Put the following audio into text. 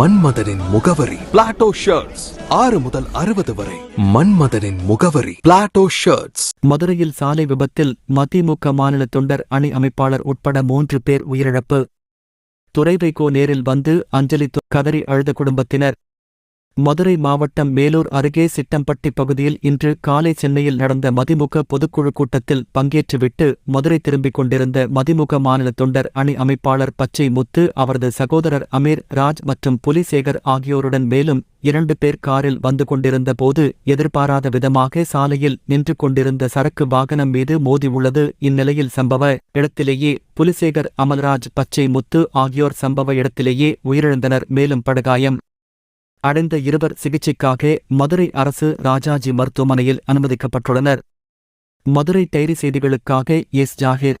மன்மதனின் முகவரி. Plato shirts ஆறு முதல் அறுபது வரை. மன்மதனின் முகவரி. பிளாட்டோ ஷர்ட்ஸ் மதுரையில் சாலை விபத்தில் மதிமுக மாநில தொண்டர் அணி அமைப்பாளர் உட்பட மூன்று பேர் உயிரிழப்பு. துரைவைகோ நேரில் வந்து அஞ்சலி கதறி அழுத குடும்பத்தினர். மதுரை மாவட்டம் மேலூர் அருகே சிட்டம்பட்டி பகுதியில் இன்று காலை சென்னையில் நடந்த மதிமுக பொதுக்குழு கூட்டத்தில் பங்கேற்றுவிட்டு மதுரை திரும்பிக் கொண்டிருந்த மதிமுக மாநில தொண்டர் அணி அமைப்பாளர் பச்சை முத்து அவரது சகோதரர் அமீர் ராஜ் மற்றும் புலிசேகர் ஆகியோருடன் மேலும் இரண்டு பேர் காரில் வந்து கொண்டிருந்த போது எதிர்பாராத விதமாக சாலையில் நின்று கொண்டிருந்த சரக்கு வாகனம் மீது மோதி உள்ளது. இந்நிலையில் சம்பவ இடத்திலேயே புலிசேகர் அமல்ராஜ் பச்சை முத்து ஆகியோர் சம்பவ இடத்திலேயே உயிரிழந்தனர். மேலும் படுகாயம் அடைந்த இருவர் சிகிச்சைக்காக மதுரை அரசு ராஜாஜி மருத்துவமனையில் அனுமதிக்கப்பட்டுள்ளனர் மதுரை டைரி செய்திகளுக்காக S Zakir